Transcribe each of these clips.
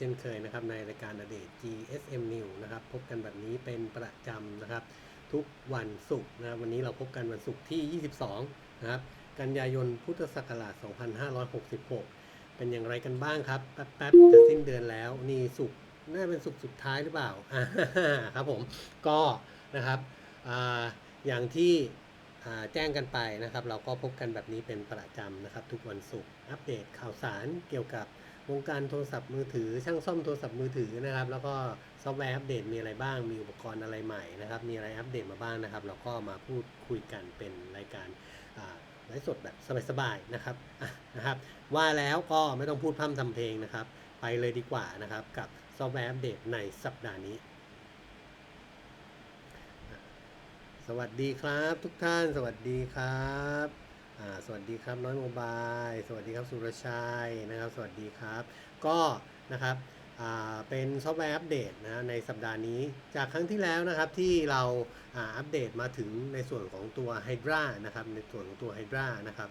ช่นเคยนะครับในรายการอเดต GSM New นะครับพบกันแบบนี้เป็นประจำนะครับ ทุกวันศุกร์นะครับวันนี้เราพบกันวันศุกร์ที่ 22 นะครับ กันยายนพุทธศักราช 2566 เป็นอย่างไรกันบ้างครับแป๊บๆจะสิ้นเดือนแล้วนี่ศุกร์น่าเป็นศุกร์สุดท้ายหรือเปล่าครับผมก็นะครับออย่างที่แจ้งกันไปนะครับ เราก็พบกันแบบนี้เป็นประจำนะครับ ทุกวันศุกร์อัปเดตข่าวสารเกี่ยวกับ วงการโทรศัพท์มือถือ ช่างซ่อมโทรศัพท์มือถือนะครับ แล้วก็ซอฟต์แวร์อัปเดตมีอะไรบ้าง มีอุปกรณ์อะไรใหม่นะครับ มีอะไรอัปเดตมาบ้างนะครับ เราก็มาพูดคุยกันเป็นรายการอ่าไลฟ์สดแบบสบายๆนะครับนะครับ ว่าแล้วก็ไม่ต้องพูดพร่ำทำเพลงนะครับ ไปเลยดีกว่านะครับกับซอฟต์แวร์อัปเดตในสัปดาห์นี้ สวัสดีครับทุกท่าน สวัสดีครับ สวัสดีครับน้อยโมบายสวัสดีครับสุรชัยนะครับ สวัสดีครับ ก็นะครับเป็นซอฟต์แวร์อัปเดตนะในสัปดาห์นี้จากครั้งที่แล้วนะครับที่เราอัปเดตมาถึงในส่วนของตัว Hydra นะครับในส่วนของตัว Hydra นะครับ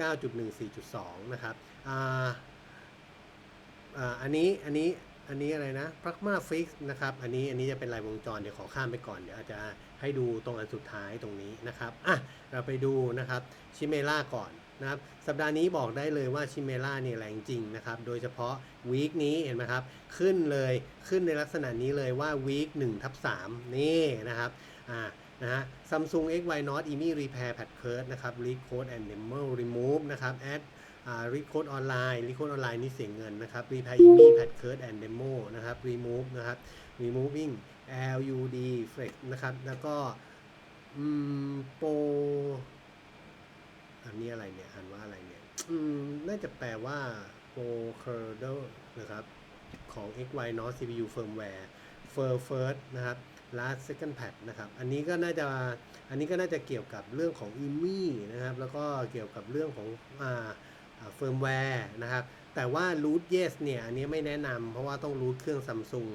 9.14.2 นะครับอันนี้อันนี้อันนี้อะไรนะ Pragma Fix นะครับอันนี้อันนี้จะเป็นรายวงจรเดี๋ยวขอข้ามไปก่อนเดี๋ยวอาจจะ ให้ดูตรงอันสุดท้ายตรงนี้นะครับอะเราไปดูนะครับชิเมล่าก่อนนะครับสัปดาห์นี้บอกได้เลยว่าชิเมล่าเนี่ยแรงจริงนะครับ โดยเฉพาะวีคนี้เห็นไหมครับ ขึ้นเลยขึ้นในลักษณะนี้เลยว่าวีค1ทับ3นี่นะครับอ่านะฮะ Samsung XY Not EMI Repair Pad Curve นะครับ Read Code and Demo Remove นะครับ Add อ่า Read Code Online Read Code Online นี่เสียเงินนะครับ Repair EMI Pad Curve and Demo นะครับ Remove นะครับ Removing LUD Flex นะครับ แล้วก็อืมโปรอันนี้อะไรเนี่ยอ่านว่าอะไรเนี่ยอืมน่าจะแปลว่า Pro Kernel นะครับ ของ XY Not CPU Firmware Fur First นะครับ Last Second Patch นะครับ อันนี้ก็น่าจะ อันนี้ก็น่าจะเกี่ยวกับเรื่องของ IMI นะครับ แล้วก็เกี่ยวกับเรื่องของอ่า เฟิร์มแวร์นะครับ แต่ว่า root yes เนี่ยอันนี้ไม่แนะนำเพราะว่าต้อง root เครื่อง Samsung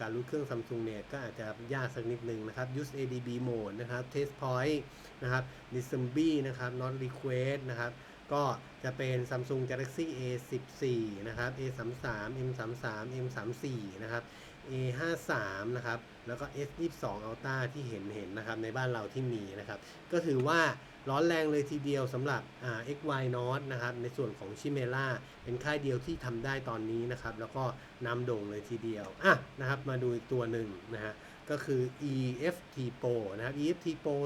การ root เครื่อง Samsung เนี่ยก็อาจจะยากสักนิดนึงนะครับ use ADB mode นะครับ test point นะครับ disembly นะครับ not request นะครับก็จะเป็น Samsung Galaxy A14 นะครับ A33 M33 M34 นะครับ A53 นะครับ แล้วก็ S22 Ultra ที่เห็นเห็นนะครับ ในบ้านเราที่มีนะครับ ก็ถือว่า ร้อนแรงเลยทีเดียวสำหรับอ่า XY Not นะครับในส่วนของชิเมล่าเป็นค่ายเดียวที่ทำได้ตอนนี้นะครับ แล้วก็นำโด่งเลยทีเดียวอะนะครับมาดูอีกตัวหนึ่งนะฮะก็คือ EFT Pro นะครับ EFT Pro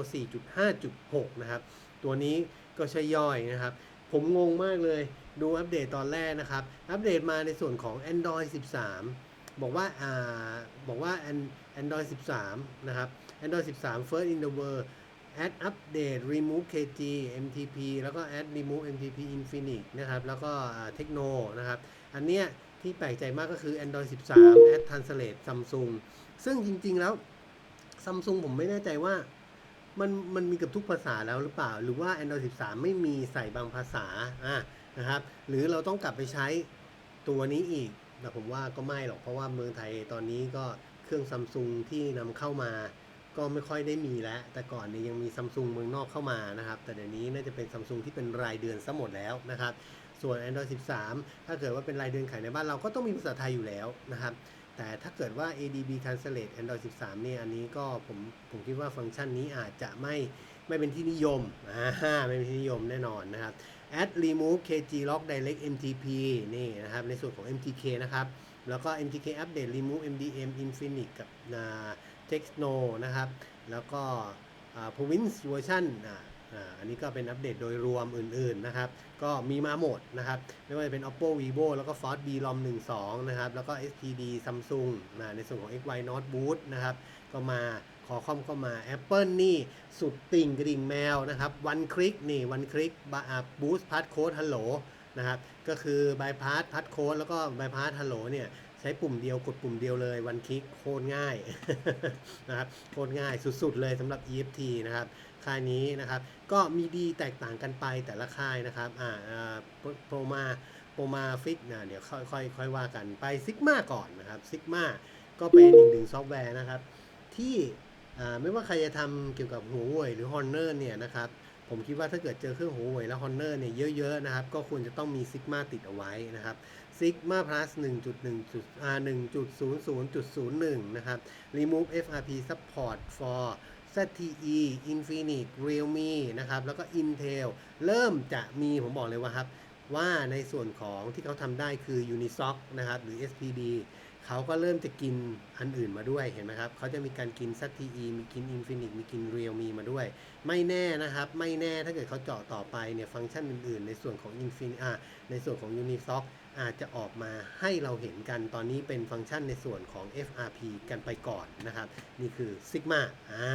4.5.6 นะครับ ตัวนี้ก็ใช่ย่อยนะครับ ผมงงมากเลยดูอัปเดตตอนแรกนะครับ อัปเดตมาในส่วนของ Android 13 บอกว่าอ่าบอกว่า An- Android 13 นะครับ Android 13 first in the world add update remove KG MTP แล้วก็ add remove MTP Infinix นะครับ แล้วก็อ่า Techno นะครับ อันเนี้ยที่แปลกใจมากก็คือ Android 13 add translate Samsung ซึ่งจริง ๆ แล้ว Samsung ผมไม่แน่ใจว่ามันมันมีกับทุกภาษาแล้วหรือเปล่า หรือว่า Android 13 ไม่มีใส่บางภาษาอะนะครับ หรือเราต้องกลับไปใช้ตัวนี้อีก แต่ผมว่าก็ไม่หรอก เพราะว่าเมืองไทยตอนนี้ก็เครื่องซัมซุงที่นำเข้ามา ก็ไม่ค่อยได้มีแล้ว แต่ก่อนเนี่ยยังมีซัมซุงเมืองนอกเข้ามานะครับ แต่เดี๋ยวนี้น่าจะเป็นซัมซุงที่เป็นรายเดือนซะหมดแล้วนะครับ ส่วน Android 13 ถ้าเกิดว่าเป็นรายเดือนขายในบ้านเราก็ต้องมีภาษาไทยอยู่แล้วนะครับ แต่ถ้าเกิดว่า ADB Translate Android 13 เนี่ย อันนี้ก็ผมผมคิดว่าฟังก์ชันนี้อาจจะไม่ไม่เป็นที่นิยมอ่าไม่เป็นที่นิยมแน่นอนนะครับ add remove kg lock direct mtp นี่นะครับ ในส่วนของ mtk นะครับ แล้วก็ mtk update remove mdm infinix กับ อ่า texno นะครับ แล้วก็อ่า province version อ่าอ่าอันนี้ก็เป็นอัปเดตโดยรวมอื่นๆนะครับ ก็มีมาหมดนะครับ ไม่ว่าจะเป็น oppo vivo แล้วก็ force b rom 12นะครับ แล้วก็ spd samsung นะในส่วนของ xy not boot นะครับ ก็มาขอคอมก็มา Apple นี่สุดติ่งกระดิ่งแมวนะครับ วันคลิกนี่วันคลิกบูสต์พัดโค้ดฮัลโหลนะครับ ก็คือบายพาสพัดโค้ดแล้วก็บายพาสฮัลโหลเนี่ย ช้ปุ่มเดียวกดปุ่มเดียวเลยวันคลิกโคตรง่ายนะครับโคตรง่ายสุดๆเลยสำหรับ EFT นะครับค่ายนี้นะครับ ก็มีดีแตกต่างกันไปแต่ละค่ายนะครับอ่าโปรมาโปรมาฟิกนะเดี๋ยวค่อยค่อยค่อยว่ากันไปซิกมาก่อนนะครับซิกมาก็เป็นอีกหนึ่งซอฟต์แวร์นะครับ ที่ไม่ว่าใครจะทำเกี่ยวกับหัวเว่ยหรือ Honor เนี่ยนะครับผมคิดว่าถ้าเกิดเจอเครื่องหัวเว่ยและ Honor เนี่ยเยอะๆนะครับ ก็ควรจะต้องมีซิกมาติดเอาไว้นะครับ Sigma Plus 1.1จุดอ่า1.00.01นะครับ Remove FRP Support for ZTE Infinix Realme นะครับ แล้วก็ Intel เริ่มจะมีผมบอกเลยว่าครับ ว่าในส่วนของที่เขาทำได้คือ Unisoc นะครับ หรือ SPD เขาก็เริ่มจะกินอันอื่นมาด้วยเห็นไหมครับ เขาจะมีการกิน ZTE มีกิน Infinix มีกิน Realme มาด้วย ไม่แน่นะครับ ไม่แน่ถ้าเกิดเขาเจาะต่อไปเนี่ยฟังก์ชันอื่นๆ ในส่วนของ Infinix อ่าในส่วนของ Unisoc อาจจะออกมาให้เราเห็นกันตอนนี้เป็นฟังก์ชันในส่วนของ FRP กันไปก่อนนะครับ นี่คือ Sigma อ่า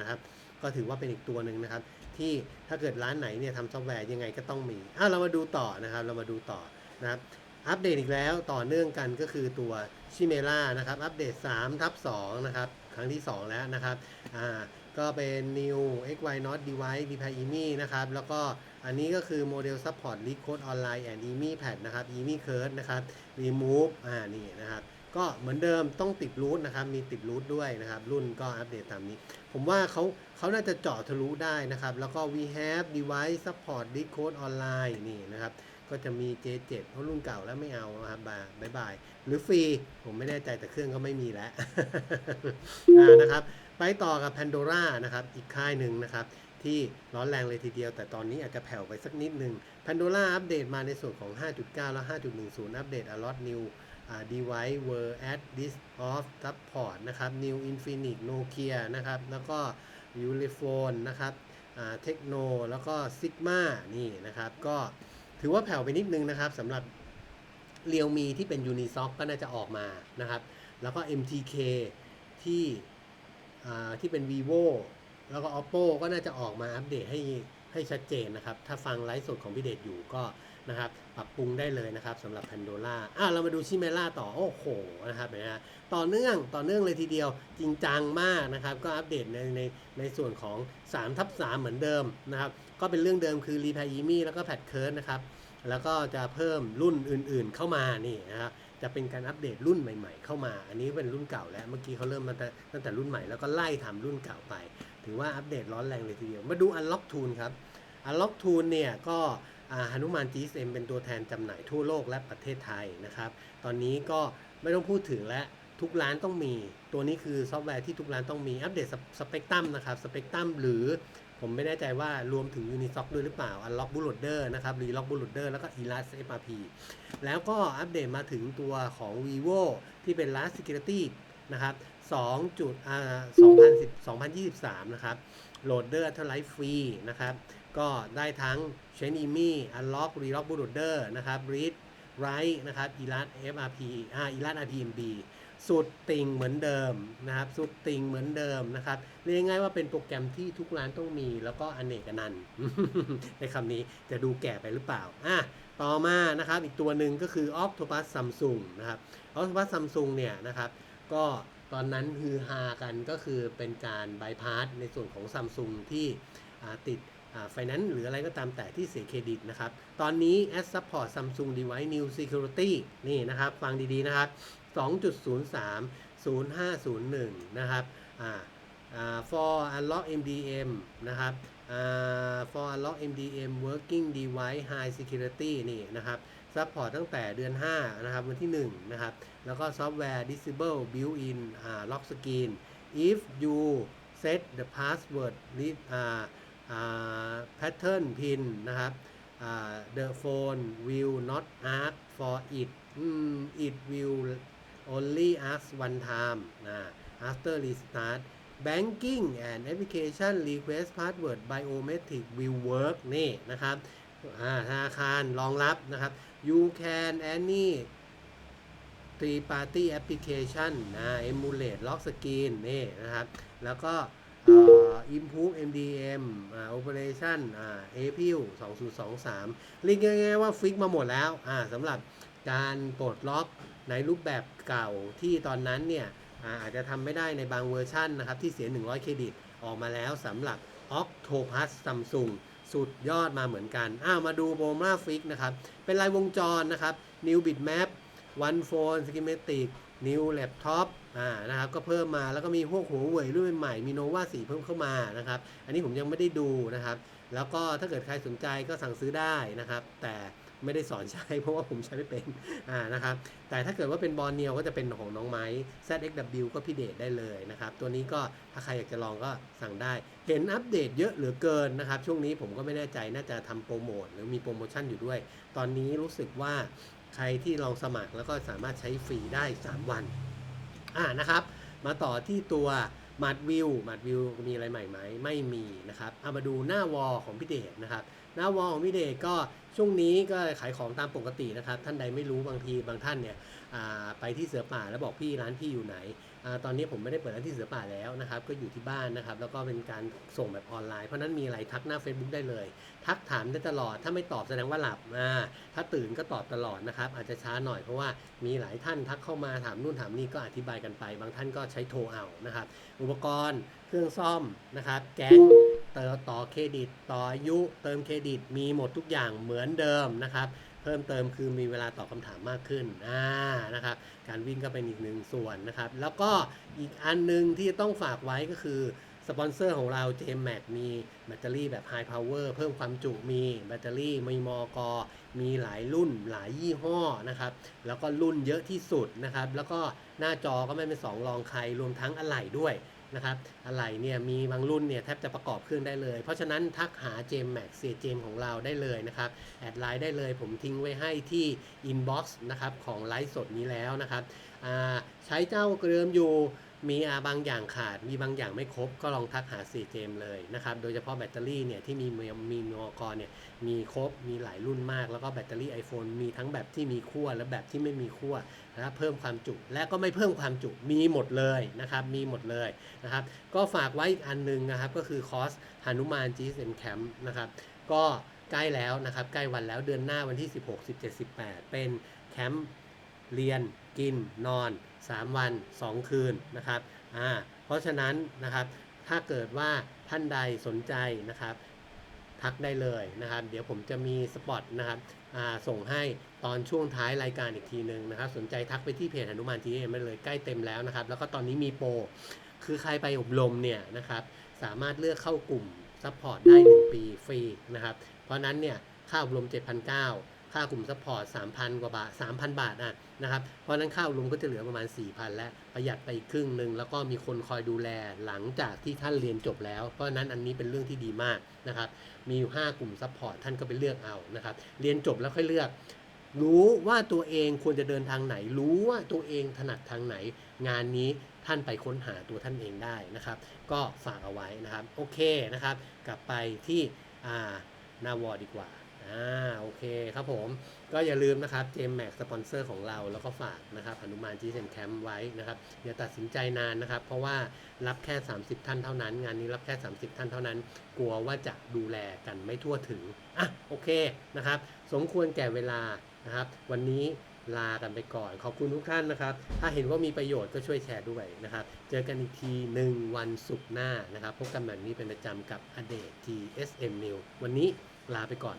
นะครับก็ถือว่าเป็นอีกตัวหนึ่งนะครับ ที่ถ้าเกิดร้านไหนเนี่ยทำซอฟต์แวร์ยังไงก็ต้องมีอะเรามาดูต่อนะครับ เรามาดูต่อนะครับอัปเดตอีกแล้วต่อเนื่องกันก็คือตัวชิเมล่านะครับ อัปเดต3ทับ2นะครับ ครั้งที่ 2 แล้วนะครับอ่าก็เป็น new xy not device repair emi นะครับ แล้วก็ อันนี้ก็คือโมเดล support leak code online and emi pad นะครับ emi curve นะครับ remove อ่านี่นะครับก็เหมือนเดิมต้องติดรูทนะครับ มีติดรูทด้วยนะครับ รุ่นก็อัปเดตตามนี้ ผมว่าเขาเขาน่าจะเจาะทะลุได้นะครับ แล้วก็ we have device support decode online นี่นะครับ ก็จะมี J7 เพราะรุ่นเก่าแล้วไม่เอานะครับบายบาย หรือฟรี ผมไม่แน่ใจแต่เครื่องก็ไม่มีแล้วนะครับ ไปต่อกับ Pandora นะครับ อีกค่ายหนึ่งนะครับ ที่ร้อนแรงเลยทีเดียว แต่ตอนนี้อาจจะแผ่วไปสักนิดหนึ่ง Pandora อัปเดตมาในส่วนของ 5.9 และ 5.10 อัปเดต a lot new อ่า device were at this of support นะครับ new Infinix Nokia นะครับ แล้วก็ Ulefone นะครับอ่า Techno แล้วก็ Sigma นี่นะครับ ก็ถือว่าแผ่วไปนิดนึงนะครับสำหรับเรียวมีที่เป็น Unisoc ก็น่าจะออกมานะครับ แล้วก็ MTK ที่อ่ที่เป็น vivo แล้วก็ oppo ก็น่าจะออกมาอัปเดตให้ให้ชัดเจนนะครับ ถ้าฟังไลฟ์สดของพี่เดชอยู่ก็นะครับ ปรับปรุงได้เลยนะครับสำหรับ Pandora อะเรามาดูชิเมล่าต่อ โอ้โห นะครับนะต่อเนื่องต่อเนื่องเลยทีเดียวจริงจังมากนะครับ ก็อัปเดตในในในส่วนของ3ทับ3เหมือนเดิมนะครับ ก็เป็นเรื่องเดิมคือ r e p a i r e m i แล้วก็ p a d c u r นะครับ แล้วก็จะเพิ่มรุ่นอื่นๆเข้ามานี่นะครับจะเป็นการอัปเดตรุ่นใหม่ ๆ เข้ามา อันนี้เป็นรุ่นเก่าแล้ว เมื่อกี้เขาเริ่มมาตั้งแต่รุ่นใหม่แล้วก็ไล่ทำรุ่นเก่าไป ถือว่าอัปเดตร้อนแรงเลยทีเดียว มาดู Unlock Tool ครับ Unlock Tool เนี่ยก็ฮนุมาน GSM เป็นตัวแทนจำหน่ายทั่วโลกและประเทศไทยนะครับ ตอนนี้ก็ไม่ต้องพูดถึงแล้วทุกร้านต้องมี ตัวนี้คือซอฟต์แวร์ที่ทุกร้านต้องมีอัปเดตสเปกตรัมนะครับสเปกตรัมหรือผมไม่แน่ใจว่ารวมถึง Unisoc ด้วยหรือเปล่า Unlock Bootloader นะครับ Relock Bootloader แล้วก็ Elas FRP แล้วก็อัปเดตมาถึงตัวของ vivo ที่เป็น Last Security นะครับ 2จุดอ่า2010 2023 นะครับ โหลดเดอร์เท่าไรฟรีนะครับ ก็ได้ทั้ง c h a i n e m y Unlock Relock Bootloader นะครับ Read Write นะครับ Elas FRP อ่า Elas RPMB สุดติ่งเหมือนเดิมนะครับ สุดติ่งเหมือนเดิมนะครับ เรียกง่ายว่าเป็นโปรแกรมที่ทุกร้านต้องมี แล้วก็อเนกอนันต์ในคำนี้จะดูแก่ไปหรือเปล่าอะต่อมานะครับ อีกตัวหนึ่งก็คือ Octopus Samsung นะครับ Octopus Samsung เนี่ยนะครับ ก็ ตอนนั้นคือฮากันก็คือเป็นการบายพาสในส่วนของ Samsung ที่ติดไฟแนนซ์หรืออะไรก็ตามแต่ที่เสียเครดิตนะครับ ตอนนี้ As Support Samsung Device New Security นี่นะครับ ฟังดีๆนะครับ 2.03 0501 นะครับอ่าอ่า for unlock MDM นะครับ for unlock MDM working device high security นี่นะครับ ซัพพอร์ตตั้งแต่เดือน 5 นะครับ วันที่ 1 นะครับ แล้วก็ซอฟต์แวร์ disable built in อ่า lock screen if you set the password with อ่าอ่า pattern pin นะครับอ่า the phone will not ask for it it will only ask one time นะ after restart banking and application request password biometric will work นี่นะครับธนาคารรองรับนะครับ you can any three party application นะ emulate lock screen นี่นะครับ แล้วก็เอ่อ improve MDM อ่า operation อ่า April 2023เรียกง่ายๆว่าฟิกมาหมดแล้วสำหรับการปลดล็อกในรูปแบบเก่าที่ตอนนั้นเนี่ยอาอาจจะทำไม่ได้ในบางเวอร์ชันนะครับ ที่เสีย 100 เครดิตออกมาแล้วสำหรับ Octopus Samsung สุดยอดมาเหมือนกัน อ้าวมาดูโบมาฟิกนะครับ เป็นรายวงจรนะครับ New Bitmap One Phone Schematic New Laptop อ่านะครับก็เพิ่มมาแล้วก็มีพวกหัวเว่ยรุ่นใหม่มีโนวาสีเพิ่มเข้ามานะครับ อันนี้ผมยังไม่ได้ดูนะครับ แล้วก็ถ้าเกิดใครสนใจก็สั่งซื้อได้นะครับ แต่ไม่ได้สอนใช้เพราะว่าผมใช้ไม่เป็นอ่านะครับ แต่ถ้าเกิดว่าเป็นบอลเนียวก็จะเป็นของน้องไม้ ZXW ก็พี่เดชได้เลยนะครับ ตัวนี้ก็ถ้าใครอยากจะลองก็สั่งได้ เห็นอัปเดตเยอะเหลือเกินนะครับ ช่วงนี้ผมก็ไม่แน่ใจน่าจะทำโปรโมทหรือมีโปรโมชั่นอยู่ด้วย ตอนนี้รู้สึกว่าใครที่ลองสมัครแล้วก็สามารถใช้ฟรีได้ 3 วันอ่านะครับ มาต่อที่ตัว มาดวิวมาดวิวมีอะไรใหม่ไหมไม่มีนะครับเอามาดูหน้าวอลของพี่เดชนะครับ หน้าวอลของพี่เดชก็ช่วงนี้ก็ขายของตามปกตินะครับ ท่านใดไม่รู้บางทีบางท่านเนี่ย ไปที่เสือป่าแล้วบอกพี่ร้านพี่อยู่ไหนอตอนนี้ผมไม่ได้เปิดร้านที่เสือป่าแล้วนะครับ ก็อยู่ที่บ้านนะครับ แล้วก็เป็นการส่งแบบออนไลน์ เพราะนั้นมีอะไรทักหน้า Facebook ได้เลย ทักถามได้ตลอด ถ้าไม่ตอบแสดงว่าหลับถ้าตื่นก็ตอบตลอดนะครับ อาจจะช้าหน่อยเพราะว่ามีหลายท่านทักเข้ามาถามนู่นถามนี่ก็อธิบายกันไป บางท่านก็ใช้โทรเอานะครับ อุปกรณ์ เครื่องซ่อมนะครับ แก๊งเติมต่อเครดิต ต่ออายุ เติมเครดิต มีหมดทุกอย่างเหมือนเดิมนะครับ เพิ่มเติมคือมีเวลาตอบคำถามมากขึ้นอ่านะครับการวิ่งก็เป็นอีกหนึ่งส่วนนะครับ แล้วก็อีกอันหนึงที่ต้องฝากไว้ก็คือสปอนเซอร์ของเรา JMax มีแบตเตอรี่แบบ High Power เพิ่มความจุมีแบตเตอรี่มีมอกอมีหลายรุ่นหลายยี่ห้อนะครับ แล้วก็รุ่นเยอะที่สุดนะครับ แล้วก็หน้าจอก็ไม่เป็นสองรองใครรวมทั้งอะไหล่ด้วย นะครับอะไรเนี่ยมีบางรุ่นเนี่ยแทบจะประกอบเครื่องได้เลย เพราะฉะนั้นทักหา JMax เสียเจมของเราได้เลยนะครับ แอดไลน์ได้เลยผมทิ้งไว้ให้ที่ inbox นะครับของไลฟ์สดนี้แล้วนะครับใช้เจ้าเกริมอยู่ มีอาบางอย่างขาด มีบางอย่างไม่ครบ ก็ลองทักหา 4เจมเลยนะครับ โดยเฉพาะแบตเตอรี่เนี่ยที่มีมีมีมอกรเนี่ยมีครบ มีหลายรุ่นมาก แล้วก็แบตเตอรี่ iPhone มีทั้งแบบที่มีขั้วและแบบที่ไม่มีขั้วนะเพิ่มความจุ และก็ไม่เพิ่มความจุ มีหมดเลยนะครับ มีหมดเลยนะครับ ก็ฝากไว้อีกอันหนึงนะครับ ก็คือคอสหนุมาน GSM Camp นะครับ ก็ใกล้แล้วนะครับ ใกล้วันแล้วเดือนหน้าวันที่ 16 17 18 เป็นแคมป์เรียน กินนอน 3 วัน 2 คืนนะครับอ่าเพราะฉะนั้นนะครับถ้าเกิดว่าท่านใดสนใจนะครับทักได้เลยนะครับ เดี๋ยวผมจะมีสปอตนะครับอ่าส่งให้ตอนช่วงท้ายรายการอีกทีหนึ่งนะครับ สนใจทักไปที่เพจหนุมานทีเอ็มไเลยใกล้เต็มแล้วนะครับ แล้วก็ตอนนี้มีโปรคือใครไปอบรมเนี่ยนะครับ สามารถเลือกเข้ากลุ่มซัพพอร์ตได้ 1 ปีฟรีนะครับ เพราะฉะนั้นเนี่ยค่าอบรม 7,900 ค่ากลุ่มซัพพอร์ต3,000 กว่าบาท 3,000 บาทอะนะครับ เพราะนั้นค่าอบรมก็จะเหลือประมาณ 4,000 และประหยัดไปอีกครึ่งหนึ่งแล้วก็มีคนคอยดูแลหลังจากที่ท่านเรียนจบแล้ว เพราะนั้นอันนี้เป็นเรื่องที่ดีมากนะครับ มีอยู่ 5 กลุ่มซัพพอร์ตท่านก็ไปเลือกเอานะครับ เรียนจบแล้วค่อยเลือก รู้ว่าตัวเองควรจะเดินทางไหน รู้ว่าตัวเองถนัดทางไหน งานนี้ท่านไปค้นหาตัวท่านเองได้นะครับ ก็ฝากเอาไว้นะครับ โอเคนะครับ กลับไปที่อ่านาวอดีกว่า อ่าโอเคครับผม ก็อย่าลืมนะครับเจมแม็กสปอนเซอร์ของเราแล้วก็ฝากนะครับหนุมานจีเซมแคมป์ไว้นะครับอย่าตัดสินใจนานนะครับ เพราะว่ารับแค่ 30 ท่านเท่านั้น งานนี้รับแค่ 30 ท่านเท่านั้น กลัวว่าจะดูแลกันไม่ทั่วถึงอะโอเคนะครับ สมควรแก่เวลานะครับ วันนี้ลากันไปก่อน ขอบคุณทุกท่านนะครับ ถ้าเห็นว่ามีประโยชน์ก็ช่วยแชร์ด้วยนะครับ เจอกันอีกทีหนึ่งวันศุกร์หน้านะครับ พบกันแบบนี้เป็นประจำกับอเดต TSM New วันนี้ลาไปก่อน